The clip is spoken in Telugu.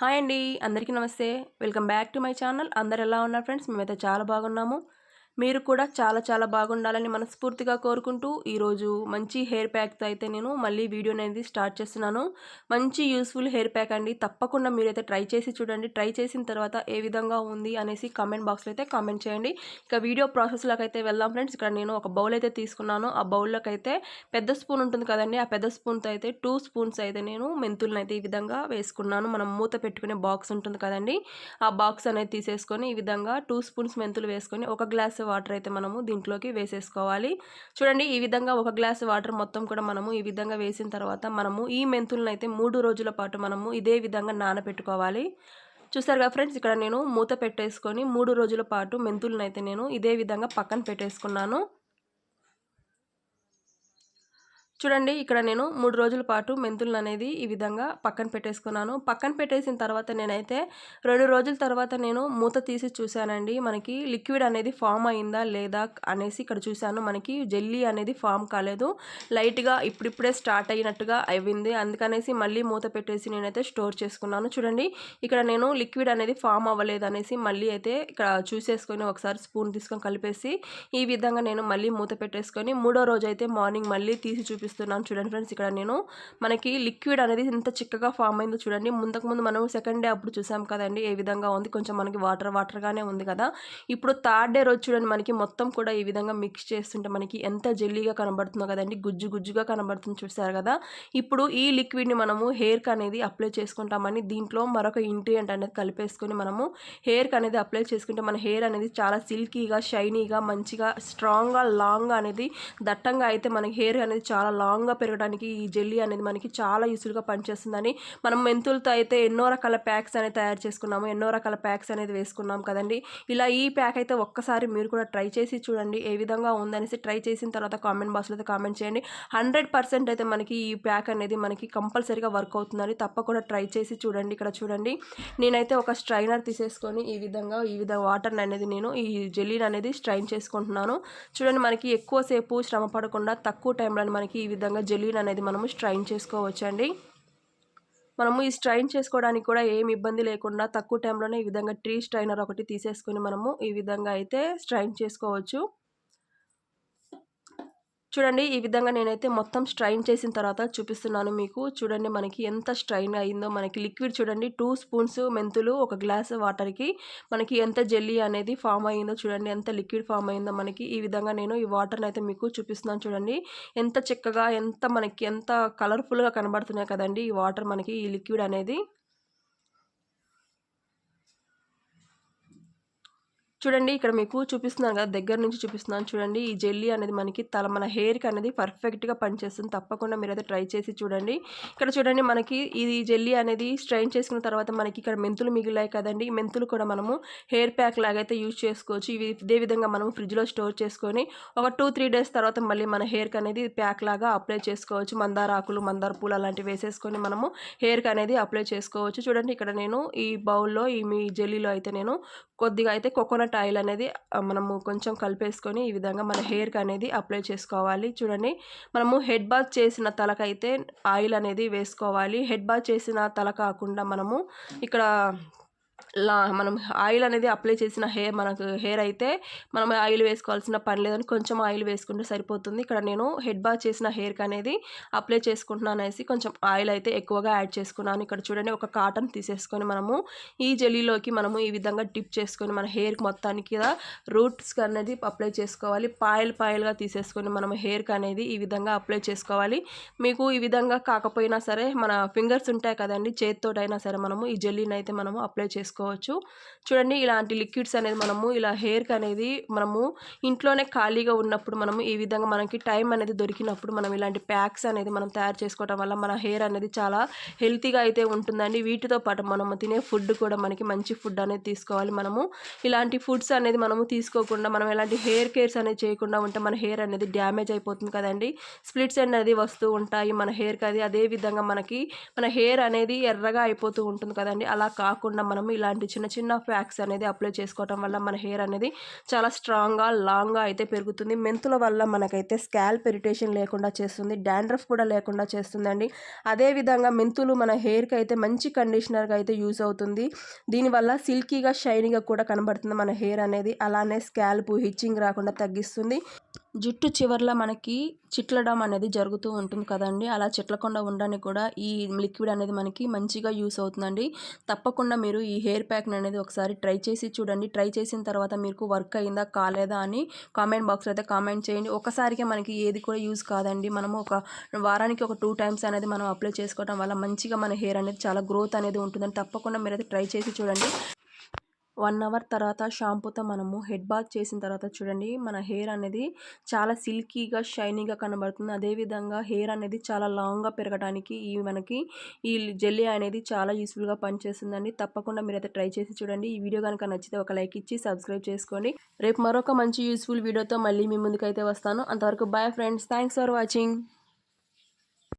హాయ్ అండి అందరికీ నమస్తే. Welcome back to my channel. అందరు ఎలా ఉన్నారు ఫ్రెండ్స్? మేమైతే చాలా బాగున్నాము. మీరు కూడా చాలా చాలా బాగుండాలని మనస్ఫూర్తిగా కోరుకుంటూ ఈరోజు మంచి హెయిర్ ప్యాక్తో అయితే నేను మళ్ళీ వీడియో అనేది స్టార్ట్ చేస్తున్నాను. మంచి యూస్ఫుల్ హెయిర్ ప్యాక్ అండి. తప్పకుండా మీరైతే ట్రై చేసి చూడండి. ట్రై చేసిన తర్వాత ఏ విధంగా ఉంది అనేసి కామెంట్ బాక్స్లో అయితే కామెంట్ చేయండి. ఇక వీడియో ప్రాసెస్లోకి అయితే వెళ్దాం ఫ్రెండ్స్. ఇక్కడ నేను ఒక బౌల్ అయితే తీసుకున్నాను. ఆ బౌల్లోకి అయితే పెద్ద స్పూన్ ఉంటుంది కదండి. ఆ పెద్ద స్పూన్తో అయితే టూ స్పూన్స్ అయితే నేను మెంతులను అయితే ఈ విధంగా వేసుకున్నాను. మనం మూత పెట్టుకునే బాక్స్ ఉంటుంది కదండి. ఆ బాక్స్ అనేది తీసేసుకొని ఈ విధంగా టూ స్పూన్స్ మెంతులు వేసుకొని ఒక గ్లాస్ వాటర్ అయితే మనము దీంట్లోకి వేసేసుకోవాలి. చూడండి ఈ విధంగా ఒక గ్లాస్ వాటర్ మొత్తం కూడా మనము ఈ విధంగా వేసిన తర్వాత మనము ఈ మెంతులను అయితే మూడు రోజుల పాటు మనము ఇదే విధంగా నానబెట్టుకోవాలి చూసారుగా ఫ్రెండ్స్ ఇక్కడ నేను మూత పెట్టేసుకొని మూడు రోజుల పాటు మెంతులను అయితే నేను ఇదే విధంగా పక్కన పెట్టేసుకున్నాను. చూడండి ఇక్కడ నేను మూడు రోజుల పాటు మెంతులను అనేది ఈ విధంగా పక్కన పెట్టేసుకున్నాను. పక్కన పెట్టేసిన తర్వాత నేనైతే రెండు రోజుల తర్వాత నేను మూత తీసి చూశానండి. మనకి లిక్విడ్ అనేది ఫామ్ అయిందా లేదా అనేసి ఇక్కడ చూశాను. మనకి జెల్లీ అనేది ఫామ్ కాలేదు. లైట్గా ఇప్పుడిప్పుడే స్టార్ట్ అయినట్టుగా అయింది అందుకనేసి మళ్ళీ మూత పెట్టేసి నేనైతే స్టోర్ చేసుకున్నాను. చూడండి ఇక్కడ నేను లిక్విడ్ అనేది ఫామ్ అవ్వలేదు అనేసి మళ్ళీ అయితే ఇక్కడ చూసేసుకొని ఒకసారి స్పూన్ తీసుకొని కలిపేసి ఈ విధంగా నేను మళ్ళీ మూత పెట్టేసుకొని మూడో రోజు అయితే మార్నింగ్ మళ్ళీ తీసి చూపిస్తున్నాను చూడండి ఫ్రెండ్స్. ఇక్కడ నేను మనకి లిక్విడ్ అనేది ఇంత చిక్కగా ఫామ్ అయిందో చూడండి. ముందుకు ముందు మనం సెకండ్ డే అప్పుడు చూసాం కదండి ఏ విధంగా ఉంది. కొంచెం మనకి వాటర్ వాటర్గానే ఉంది కదా. ఇప్పుడు థర్డ్ డే రోజు చూడండి మనకి మొత్తం కూడా ఈ విధంగా మిక్స్ చేస్తుంటే మనకి ఎంత జెల్లీగా కనబడుతుందో కదండి. గుజ్జు గుజ్జుగా కనబడుతుంది చూసారు కదా. ఇప్పుడు ఈ లిక్విడ్ని మనము హెయిర్కి అనేది అప్లై చేసుకుంటామని దీంట్లో మరొక ఇంగ్రీడియంట్ అనేది కలిపేసుకొని మనము హెయిర్కి అనేది అప్లై చేసుకుంటే మన హెయిర్ అనేది చాలా సిల్కీగా షైనీగా మంచిగా స్ట్రాంగ్గా లాంగ్గా అనేది దట్టంగా అయితే మనకి హెయిర్ అనేది చాలా లాంగ్గా పెరగడానికి ఈ జెల్లీ అనేది మనకి చాలా యూస్ఫుల్గా పనిచేస్తుందని. మనం మెంతులతో అయితే ఎన్నో రకాల ప్యాక్స్ అనేది తయారు చేసుకున్నాము ఎన్నో రకాల ప్యాక్స్ అనేది వేసుకున్నాం కదండి. ఇలా ఈ ప్యాక్ అయితే ఒక్కసారి మీరు కూడా ట్రై చేసి చూడండి ఏ విధంగా ఉందనేసి ట్రై చేసిన తర్వాత కామెంట్ బాక్స్లో అయితే కామెంట్ చేయండి. హండ్రెడ్ పర్సెంట్ అయితే మనకి ఈ ప్యాక్ అనేది మనకి కంపల్సరీగా వర్క్ అవుతుందని తప్పకుండా ట్రై చేసి చూడండి ఇక్కడ చూడండి. నేనైతే ఒక స్ట్రైనర్ తీసేసుకొని ఈ విధంగా ఈ విధంగా వాటర్ అనేది నేను ఈ జెల్లీని అనేది స్ట్రైన్ చేసుకుంటున్నాను. చూడండి మనకి ఎక్కువసేపు శ్రమ పడకుండా తక్కువ టైంలో మనకి ఈ విధంగా జెల్లీని అనేది మనము స్ట్రైన్ చేసుకోవచ్చండి. మనము ఈ స్ట్రైన్ చేసుకోవడానికి కూడా ఏమి ఇబ్బంది లేకుండా తక్కువ టైంలోనే ఈ విధంగా ట్రీ స్ట్రైనర్ ఒకటి తీసేసుకొని మనము ఈ విధంగా అయితే స్ట్రైన్ చేసుకోవచ్చు. చూడండి ఈ విధంగా నేనైతే మొత్తం స్ట్రైన్ చేసిన తర్వాత చూపిస్తున్నాను మీకు. చూడండి మనకి ఎంత స్ట్రైన్ అయిందో. మనకి లిక్విడ్ చూడండి టూ స్పూన్స్ మెంతులు ఒక గ్లాస్ వాటర్కి మనకి ఎంత జెల్లీ అనేది ఫామ్ అయిందో చూడండి ఎంత లిక్విడ్ ఫామ్ అయిందో మనకి. ఈ విధంగా నేను ఈ వాటర్ని అయితే మీకు చూపిస్తున్నాను చూడండి. ఎంత చిక్కగా ఎంత మనకి ఎంత కలర్ఫుల్గా కనబడుతున్నాయి కదండి ఈ వాటర్ మనకి ఈ లిక్విడ్ అనేది. చూడండి ఇక్కడ మీకు చూపిస్తున్నాను కదా దగ్గర నుంచి చూపిస్తున్నాను చూడండి. ఈ జెల్లీ అనేది మనకి తల మన హెయిర్కి అనేది పర్ఫెక్ట్గా పనిచేస్తుంది. తప్పకుండా మీరైతే ట్రై చేసి చూడండి. ఇక్కడ చూడండి మనకి ఇది జెల్లీ అనేది స్ట్రైన్ చేసుకున్న తర్వాత మనకి ఇక్కడ మెంతులు మిగిలాయి కదండి. మెంతులు కూడా మనము హెయిర్ ప్యాక్ లాగైతే యూజ్ చేసుకోవచ్చు. ఇవి ఇదే విధంగా మనం ఫ్రిడ్జ్లో స్టోర్ చేసుకొని ఒక టూ త్రీ డేస్ తర్వాత మళ్ళీ మన హెయిర్కి అనేది ప్యాక్ లాగా అప్లై చేసుకోవచ్చు. మందార ఆకులు మందార పూలు అలాంటివి వేసేసుకొని మనము హెయిర్కి అనేది అప్లై చేసుకోవచ్చు. చూడండి ఇక్కడ నేను ఈ బౌల్లో ఈ మీ జెల్లీలో అయితే నేను కొద్దిగా అయితే కోకోనట్ ఆయిల్ అనేది మనము కొంచెం కలిపేసుకొని ఈ విధంగా మన హెయిర్కి అనేది అప్లై చేసుకోవాలి. చూడండి మనము హెడ్ బాత్ చేసిన తలకైతే ఆయిల్ అనేది వేసుకోవాలి. హెడ్ బాత్ చేసిన తల కాకుండా మనము ఇక్కడ మనం ఆయిల్ అనేది అప్లై చేసిన హెయిర్ మనకు హెయిర్ అయితే మనం ఆయిల్ వేసుకోవాల్సిన పని లేదని కొంచెం ఆయిల్ వేసుకుంటే సరిపోతుంది. ఇక్కడ నేను హెడ్ బాత్ చేసిన హెయిర్కి అనేది అప్లై చేసుకుంటున్నాను అనేసి కొంచెం ఆయిల్ అయితే ఎక్కువగా యాడ్ చేసుకున్నాను. ఇక్కడ చూడండి ఒక కాటన్ తీసేసుకొని మనము ఈ జెల్లీలోకి మనము ఈ విధంగా టిప్ చేసుకొని మన హెయిర్కి మొత్తానికి రూట్స్కి అనేది అప్లై చేసుకోవాలి. పాయల్ పాయల్గా తీసేసుకొని మనం హెయిర్కి అనేది ఈ విధంగా అప్లై చేసుకోవాలి. మీకు ఈ విధంగా కాకపోయినా సరే మన ఫింగర్స్ ఉంటాయి కదండి చేతితోటైనా సరే మనము ఈ జెల్లీని అయితే మనము అప్లై చేసుకోవాలి చేసుకోవచ్చు. చూడండి ఇలాంటి లిక్విడ్స్ అనేది మనము ఇలా హెయిర్కి అనేది మనము ఇంట్లోనే ఖాళీగా ఉన్నప్పుడు మనము ఈ విధంగా మనకి టైం అనేది దొరికినప్పుడు మనం ఇలాంటి ప్యాక్స్ అనేది మనం తయారు చేసుకోవడం వల్ల మన హెయిర్ అనేది చాలా హెల్తీగా అయితే ఉంటుందండి. వీటితో పాటు మనము తినే ఫుడ్ కూడా మనకి మంచి ఫుడ్ అనేది తీసుకోవాలి. మనము ఇలాంటి ఫుడ్స్ అనేది మనము తీసుకోకుండా మనం ఎలాంటి హెయిర్ కేర్స్ అనేది చేయకుండా ఉంటే మన హెయిర్ అనేది డ్యామేజ్ అయిపోతుంది కదండి. స్ప్లిట్స్ అనేది వస్తూ ఉంటాయి మన హెయిర్కి అది అదే విధంగా మనకి మన హెయిర్ అనేది ఎర్రగా అయిపోతూ ఉంటుంది కదండి. అలా కాకుండా మనం ఇలా ఇలాంటి చిన్న చిన్న ఫ్యాక్స్ అనేది అప్లై చేసుకోవటం వల్ల మన హెయిర్ అనేది చాలా స్ట్రాంగ్గా లాంగ్గా అయితే పెరుగుతుంది. మెంతుల వల్ల మనకైతే స్కాల్ప్ ఇరిటేషన్ లేకుండా చేస్తుంది డాండ్రఫ్ కూడా లేకుండా చేస్తుందండి. అదేవిధంగా మెంతులు మన హెయిర్కి అయితే మంచి కండిషనర్గా అయితే యూజ్ అవుతుంది. దీనివల్ల సిల్కీగా షైనీగా కూడా కనబడుతుంది మన హెయిర్ అనేది. అలానే స్కాల్ప్ హిచ్చింగ్ రాకుండా తగ్గిస్తుంది. జుట్టు చివర్ల మనకి చిట్లడం అనేది జరుగుతూ ఉంటుంది కదండి. అలా చిట్లకుండా ఉండడానికి కూడా ఈ లిక్విడ్ అనేది మనకి మంచిగా యూస్ అవుతుందండి. తప్పకుండా మీరు ఈ హెయిర్ ప్యాక్ని అనేది ఒకసారి ట్రై చేసి చూడండి. ట్రై చేసిన తర్వాత మీకు వర్క్ అయిందా కాలేదా అని కామెంట్ బాక్స్లో అయితే కామెంట్ చేయండి. ఒకసారికే మనకి ఏది కూడా యూస్ కాదండి. మనము ఒక వారానికి ఒక టూ టైమ్స్ అనేది మనం అప్లై చేసుకోవడం వల్ల మంచిగా మన హెయిర్ అనేది చాలా గ్రోత్ అనేది ఉంటుందని తప్పకుండా మీరైతే ట్రై చేసి చూడండి. వన్ అవర్ తర్వాత షాంపూతో మనము హెడ్ బాత్ చేసిన తర్వాత చూడండి మన హెయిర్ అనేది చాలా సిల్కీగా షైనీగా కనబడుతుంది. అదేవిధంగా హెయిర్ అనేది చాలా లాంగ్గా పెరగడానికి ఈ మనకి ఈ జెల్లీ అనేది చాలా యూస్ఫుల్గా పనిచేస్తుందండి. తప్పకుండా మీరైతే ట్రై చేసి చూడండి. ఈ వీడియో కనుక నచ్చితే ఒక లైక్ ఇచ్చి సబ్స్క్రైబ్ చేసుకోండి. రేపు మరొక మంచి యూస్ఫుల్ వీడియోతో మళ్ళీ మీ ముందుకైతే వస్తాను. అంతవరకు bye friends. Thanks for watching.